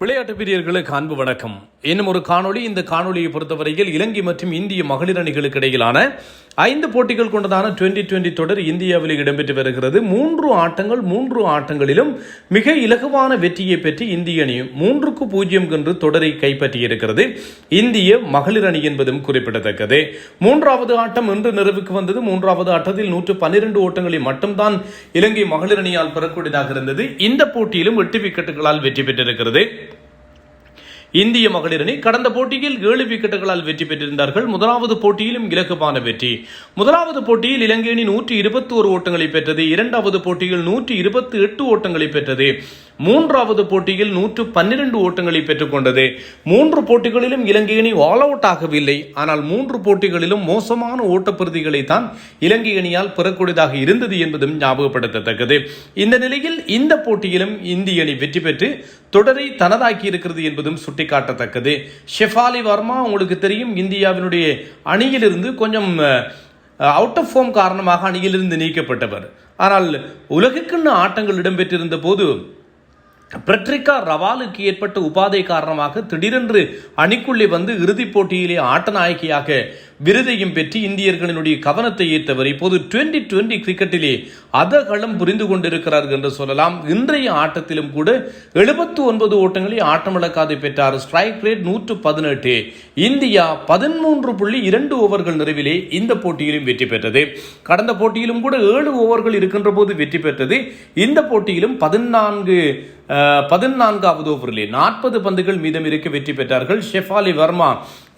விளையாட்டு பிரியர்களுக்கு அன்பு வணக்கம். இன்னும் ஒரு காணொளி இந்த காணொலியை பொறுத்தவரையில் இலங்கை மற்றும் இந்திய மகளிர் அணிகளுக்கு இடையிலான ஐந்து போட்டிகள் கொண்டதான டுவெண்டி டுவெண்டி தொடர் இந்தியாவில் இடம்பெற்று வருகிறது. மூன்று ஆட்டங்கள் மூன்று ஆட்டங்களிலும் மிக இலகுவான வெற்றியை பெற்று இந்திய அணி மூன்றுக்கு பூஜ்ஜியம் என்று தொடரை கைப்பற்றியிருக்கிறது. இந்திய மகளிர் அணி என்பதும் குறிப்பிடத்தக்கது. மூன்றாவது ஆட்டம் இன்று நிறைவுக்கு வந்தது. மூன்றாவது ஆட்டத்தில் நூற்று பன்னிரண்டு ஓட்டங்களை மட்டும்தான் இலங்கை மகளிர் அணியால் பெறக்கூடியதாக இருந்தது. இந்த போட்டியிலும் எட்டு விக்கெட்டுகளால் வெற்றி பெற்றிருக்கிறது. இந்திய மகளிர் அணி கடந்த போட்டியில் ஏழு விக்கெட்டுகளால் வெற்றி பெற்றிருந்தார்கள். முதலாவது போட்டியிலும் இலகுவான வெற்றி. முதலாவது போட்டியில் இலங்கை அணி நூற்றி இருபத்தி ஒரு ஓட்டங்களை பெற்றது. இரண்டாவது போட்டியில் நூற்றி இருபத்தி எட்டு ஓட்டங்களை பெற்றது. மூன்றாவது போட்டியில் நூற்று பன்னிரண்டு ஓட்டங்களை பெற்றுக்கொண்டது. மூன்று போட்டிகளிலும் இலங்கை அணி ஆல் அவுட் ஆகவில்லை. ஆனால் மூன்று போட்டிகளிலும் மோசமான ஓட்டப்பிரதிகளை தான் இலங்கை அணியால் பெறக்கூடியதாக இருந்தது என்பதும் ஞாபகப்படுத்தத்தக்கது. இந்த நிலையில் இந்த போட்டியிலும் இந்திய அணி வெற்றி பெற்று தொடரை தனதாக்கி இருக்கிறது என்பதும் சுட்டிக்காட்டத்தக்கது. ஷெஃபாலி வர்மா உங்களுக்கு தெரியும் இந்தியாவினுடைய அணியிலிருந்து கொஞ்சம் அவுட் ஆஃப் ஃபார்ம் காரணமாக அணியிலிருந்து நீக்கப்பட்டவர். ஆனால் உலகுக்குன்னு ஆட்டங்கள் இடம்பெற்றிருந்த போது பிரட்ரிகா ரவாலுக்கு ஏற்பட்ட உபாதை காரணமாக திடீரென்று அணிக்குள்ளே வந்து இறுதிப் போட்டியிலே ஆட்ட நாயகியாக விருதையும் பெற்று இந்தியர்களினுடைய கவனத்தை ஈர்த்தவர். இப்போது டுவெண்டி டுவெண்டி கிரிக்கெட்டிலே அதகளம் புரிந்து கொண்டிருக்கிறார்கள் என்று சொல்லலாம். இன்றைய ஆட்டத்திலும் கூட எழுபத்து ஒன்பது ஓட்டங்களை ஆட்டமிழக்காது பெற்றார். ஸ்ட்ரைக் ரேட் நூற்று பதினெட்டு. இந்தியா பதிமூன்று புள்ளி இரண்டு ஓவர்கள் நிறைவிலே இந்த போட்டியிலும் வெற்றி பெற்றது. கடந்த போட்டியிலும் கூட ஏழு ஓவர்கள் இருக்கின்ற போது வெற்றி பெற்றது. இந்த போட்டியிலும் பதினான்கு பதினான்காவது ஓவரிலே நாற்பது பந்துகள் மீதம் இருக்க வெற்றி பெற்றார்கள். ஷெஃபாலி வர்மா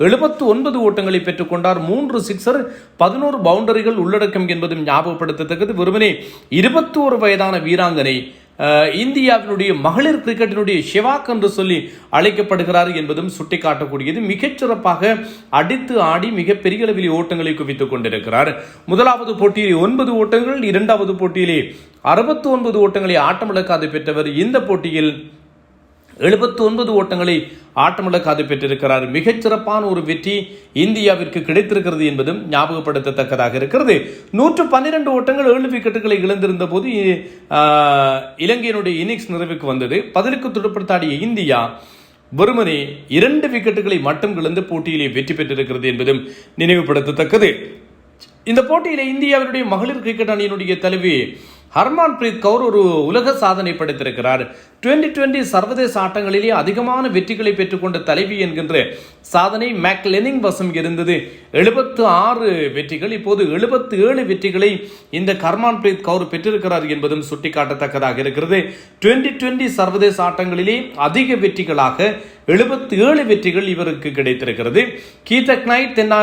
எழுபத்து ஒன்பது ஓட்டங்களை பெற்றுக்கொண்டார். மூன்று சிக்ஸர் பதினோரு பவுண்டரிகள் உள்ளடக்கம் என்பதும் ஞாபகப்படுத்தத்தக்கது. வெறுமனே இருபத்தி ஒரு வயதான வீராங்கனை இந்தியாவினுடைய மகளிர் கிரிக்கெட்டினுடைய ஷிவாக் என்று சொல்லி அழைக்கப்படுகிறார் என்பதும் சுட்டிக்காட்டக்கூடியது. மிகச்சிறப்பாக அடித்து ஆடி மிகப்பெரிய அளவில் ஓட்டங்களை குவித்துக் கொண்டிருக்கிறார். முதலாவது போட்டியில் ஒன்பது ஓட்டங்கள் இரண்டாவது போட்டியிலே அறுபத்தி ஒன்பது ஓட்டங்களை ஆட்டமிழக்காது பெற்றவர். இந்த போட்டியில் எழுபத்தி ஒன்பது ஓட்டங்களை ஆட்டமிழக்காது பெற்றிருக்கிறார். மிகச்சிறப்பான ஒரு வெற்றி இந்தியாவிற்கு கிடைத்திருக்கிறது என்பதும் ஞாபகப்படுத்தத்தக்கதாக இருக்கிறது. நூற்று பன்னிரண்டு ஓட்டங்கள் ஏழு விக்கெட்டுகளை இழந்திருந்த போது இலங்கையினுடைய இன்னிங்ஸ் நிறைவுக்கு வந்தது. பதிலுக்கு துடுப்படுத்தாடிய இந்தியா வெறுமனே இரண்டு விக்கெட்டுகளை மட்டும் இழந்து போட்டியிலே வெற்றி பெற்றிருக்கிறது என்பதும் நினைவுபடுத்தத்தக்கது. இந்த போட்டியிலே இந்தியாவினுடைய மகளிர் கிரிக்கெட் அணியினுடைய தலைவி ஹர்மான் பிரீத் கவுர் ஒரு உலக சாதனை படைத்திருக்கிறார். டுவெண்டி டுவெண்டி சர்வதேச ஆட்டங்களிலே அதிகமான வெற்றிகளை பெற்றுக்கொண்ட தலைவி என்கின்ற சாதனை மேக் லெனிங் வசம் இருந்தது. எழுபத்து ஆறு வெற்றிகள் இப்போது எழுபத்து ஏழு வெற்றிகளை இந்த கர்மான் பிரீத் கவுர் பெற்றிருக்கிறார் என்பதும் சுட்டிக்காட்டத்தக்கதாக இருக்கிறது. டுவெண்டி டுவெண்டி சர்வதேச ஆட்டங்களிலே அதிக வெற்றிகளாக எழுபத்து ஏழு வெற்றிகள் இவருக்கு கிடைத்திருக்கிறது. கீதக் நைட் தென்னா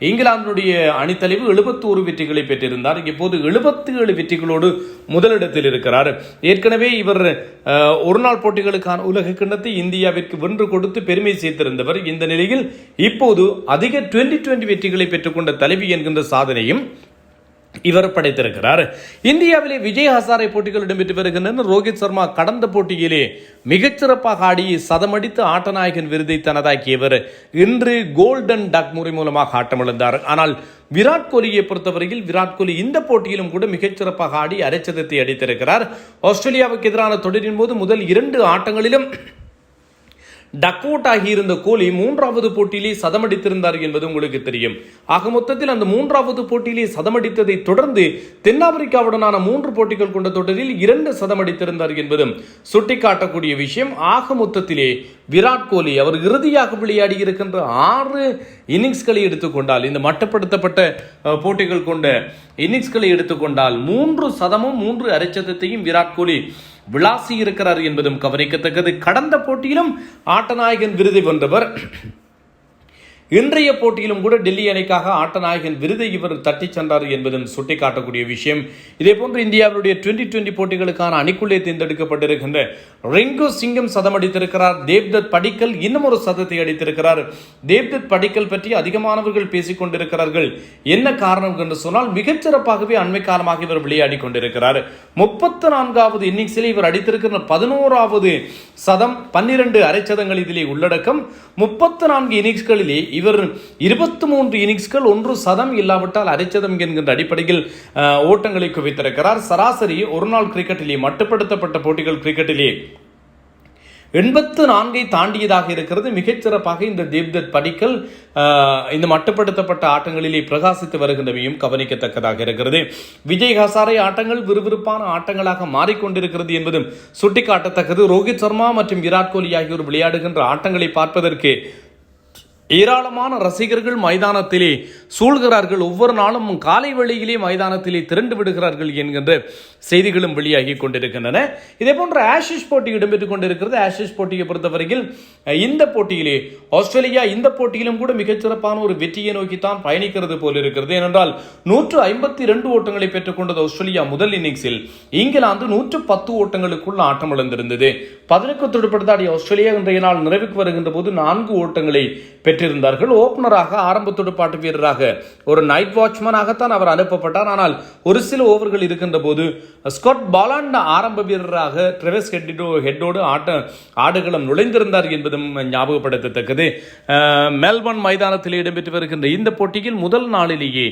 இங்கிலாந்தினுடைய அணித்தலைவு எழுபத்தி ஒரு வெற்றிகளை பெற்றிருந்தார். இப்போது எழுபத்தி ஏழு வெற்றிகளோடு முதலிடத்தில் இருக்கிறார். ஏற்கனவே இவர் ஒரு நாள் போட்டிகளுக்கான உலக கிண்ணத்தை இந்தியாவிற்கு வென்று கொடுத்து பெருமை சேர்த்திருந்தவர். இந்த நிலையில் இப்போது அதிக டுவெண்டி டுவெண்டி வெற்றிகளை பெற்றுக்கொண்ட தலைவி என்கின்ற சாதனையும் இவர் படைத்திருக்கிறார். இந்தியாவிலே விஜய் ஹசாரை போட்டிகள் இடம்பெற்று வருகின்றன. ரோஹித் சர்மா கடந்த போட்டியிலே மிகச்சிறப்பாக ஆடி சதமடித்து ஆட்டநாயகன் விருதை தனதாக்கியவர். இன்று கோல்டன் டக் முறை மூலமாக ஆட்டமிழந்தார். ஆனால் விராட் கோலியை பொறுத்தவரையில் விராட் கோலி இந்த போட்டியிலும் கூட மிகச்சிறப்பாக ஆடி அரைச்சதத்தை அடித்திருக்கிறார். ஆஸ்திரேலியாவுக்கு எதிரான தொடரின் போது முதல் இரண்டு ஆட்டங்களிலும் டக் அவுட் ஆகியிருந்த கோலி மூன்றாவது போட்டியிலே சதமடித்திருந்தார் என்பது உங்களுக்கு தெரியும். ஆக மொத்தத்தில் அந்த மூன்றாவது போட்டியிலே சதமடித்ததை தொடர்ந்து தென்னாப்பிரிக்காவுடனான மூன்று போட்டிகள் கொண்ட தொடரில் இரண்டு சதமடித்திருந்தார் என்பதும் சுட்டிக்காட்டக்கூடிய விஷயம். ஆக மொத்தத்திலே விராட் கோலி அவர் இறுதியாக விளையாடி இருக்கின்ற ஆறு இன்னிங்ஸ்களை எடுத்துக்கொண்டால் இந்த மட்டப்படுத்தப்பட்ட போட்டிகள் கொண்ட இன்னிங்ஸ்களை எடுத்துக்கொண்டால் மூன்று சதமும் மூன்று அரைச்சதத்தையும் விராட் கோலி விளாசி இருக்கிறார் என்பதும் கவனிக்கத்தக்கது. கடந்த போட்டியிலும் ஆட்டநாயகன் விருதை வென்றவர் இன்றைய போட்டியிலும் கூட டெல்லி அணிக்காக ஆட்டநாயகன் விருதை இவர் தட்டி சென்றார் என்பதும் சுட்டிக்காட்டக்கூடிய விஷயம். இதே போன்று இந்தியாவுடைய டுவெண்டி டுவெண்டி போட்டிகளுக்கான அணிக்குள்ளே தேர்ந்தெடுக்கப்பட்டிருக்கின்ற ரிங்கு சிங்கம் சதம் அடித்திருக்கிறார். தேவ்தத் படிக்கல் இன்னும் ஒரு சதத்தை அடித்திருக்கிறார். தேவ்தத் படிக்கல் பற்றி அதிகமானவர்கள் பேசிக் கொண்டிருக்கிறார்கள். என்ன காரணம் என்று சொன்னால் மிகச்சிறப்பாகவே அண்மை காலமாக இவர் விளையாடி கொண்டிருக்கிறார். முப்பத்தி நான்காவது இன்னிங்ஸில் இவர் அடித்திருக்கிற பதினோராவது சதம் பன்னிரண்டு அரைச்சதங்கள் இதிலே உள்ளடக்கம். முப்பத்தி நான்கு இன்னிங்ஸ்களிலே இவர் இருபத்தி மூன்று இன்னிங்ஸ்கள் ஒன்று சதம் இல்லாவிட்டால் அரைச்சதம் என்கின்ற அடிப்படையில் ஓட்டங்களை குவித்திருக்கிறார். சராசரி ஒரு நாள் கிரிக்கெட்டிலே மட்டுப்படுத்தப்பட்ட போட்டிகள் கிரிக்கெட்டிலே எண்பத்து நான்கை தாண்டியதாக இருக்கிறது. மிகச்சிறப்பாக இந்த தேவ்தத் படிக்கல் ஆஹ், இந்த மட்டுப்படுத்தப்பட்ட ஆட்டங்களிலே பிரகாசித்து வருகின்றமையும் கவனிக்கத்தக்கதாக இருக்கிறது. விஜய் ஹசாரே ஆட்டங்கள் விறுவிறுப்பான ஆட்டங்களாக மாறிக்கொண்டிருக்கிறது என்பதும் சுட்டிக்காட்டத்தக்கது. ரோஹித் சர்மா மற்றும் விராட் கோலி ஆகியோர் விளையாடுகின்ற ஆட்டங்களை பார்ப்பதற்கு ஏராளமான ரசிகர்கள் மைதானத்திலே சூழ்கிறார்கள். ஒவ்வொரு நாளும் காலை வேளையிலே மைதானத்திலே திரண்டு விடுகிறார்கள் என்கின்ற செய்திகளும் வெளியாகி கொண்டிருக்கின்றன. இதே போன்ற ஆஷிஷ் போட்டி இடம்பெற்றுக் கொண்டிருக்கிறது. ஆஷிஷ் போட்டியை பொறுத்தவரையில் இந்த போட்டியிலே ஆஸ்திரேலியா இந்த போட்டியிலும் கூட மிகச்சிறப்பான ஒரு வெற்றியை நோக்கித்தான் பயணிக்கிறது போல் இருக்கிறது. ஏனென்றால் நூற்று ஐம்பத்தி ரெண்டு ஓட்டங்களை பெற்றுக்கொண்டது ஆஸ்திரேலியா முதல் இன்னிங்ஸில். இங்கிலாந்து நூற்று பத்து ஓட்டங்களுக்குள் ஆட்டம் இழந்திருந்தது பதினெட்டு துடுப்படுத்தாடிய ஆஸ்திரேலியா இன்றைய நாள் நிறைவுக்கு வருகின்ற போது நான்கு ஓட்டங்களை பெற்று பெற்றிருந்தார்கள் ஓப்பனராக ஆரம்ப துடுப்பாட்டு வீரராக ஒரு நைட் வாட்ச்மேனாகத்தான் அவர் அனுப்பப்பட்டார். ஆனால் ஒரு சில ஓவர்கள் இருக்கின்ற போது ஸ்காட் பாலாண்ட ஆரம்ப வீரராக ட்ரெவஸ் ஹெட்டிடோ ஹெட்டோடு ஆட்ட ஆடுகளம் நுழைந்திருந்தார் என்பதும் ஞாபகப்படுத்தத்தக்கது. மெல்பர்ன் மைதானத்தில் இடம்பெற்று வருகின்ற இந்த போட்டியில் முதல் நாளிலேயே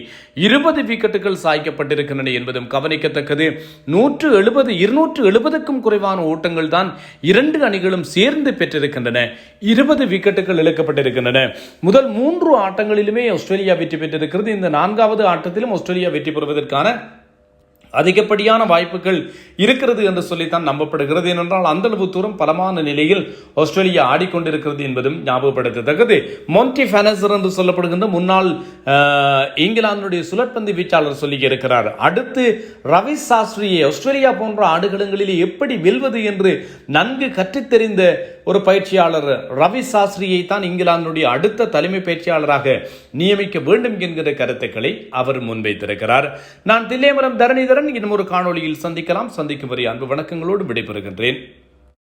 இருபது விக்கெட்டுகள் சாய்க்கப்பட்டிருக்கின்றன என்பதும் கவனிக்கத்தக்கது. நூற்று எழுபது இருநூற்று எழுபதுக்கும் குறைவான ஓட்டங்கள் தான் இரண்டு அணிகளும் சேர்ந்து பெற்றிருக்கின்றன. இருபது விக்கெட்டுகள் இழக்கப்பட்டிருக்கின்றன. முதல் மூன்று ஆட்டங்களிலுமே ஆஸ்திரேலியா வெற்றி பெற்றிருக்கிறது. இந்த நான்காவது ஆட்டத்திலும் ஆஸ்திரேலியா வெற்றி பெறுவதற்கான அதிகப்படியான வாய்ப்புகள் இருக்கிறது என்று சொல்லித்தான் நம்பப்படுகிறது. ஏனென்றால் அந்த அளவு தூரம் பலமான நிலையில் ஆஸ்திரேலியா ஆடிக்கொண்டிருக்கிறது என்பதும் ஞாபகப்படுத்தத்தக்கது. மொன்டி ஃபெனசர் என்று சொல்லப்படுகின்ற முன்னாள் இங்கிலாந்துடைய சுழற்பந்து வீச்சாளர் சொல்லி இருக்கிறார் அடுத்து ரவி சாஸ்திரியை ஆஸ்திரேலியா போன்ற ஆடுகளங்களில் எப்படி வெல்வது என்று நன்கு கற்றுத்தெரிந்த ஒரு பயிற்சியாளர் ரவி சாஸ்திரியை தான் இங்கிலாந்துடைய அடுத்த தலைமை பயிற்சியாளராக நியமிக்க வேண்டும் என்கிற கருத்துக்களை அவர் முன்வைத்திருக்கிறார். நான் தில்லைமரம் தரணிதரன். இன்னும் ஒரு காணொளியில் சந்திக்கலாம். சந்திக்கும் வரை அன்பு வணக்கங்களோடு விடைபெறுகின்றேன்.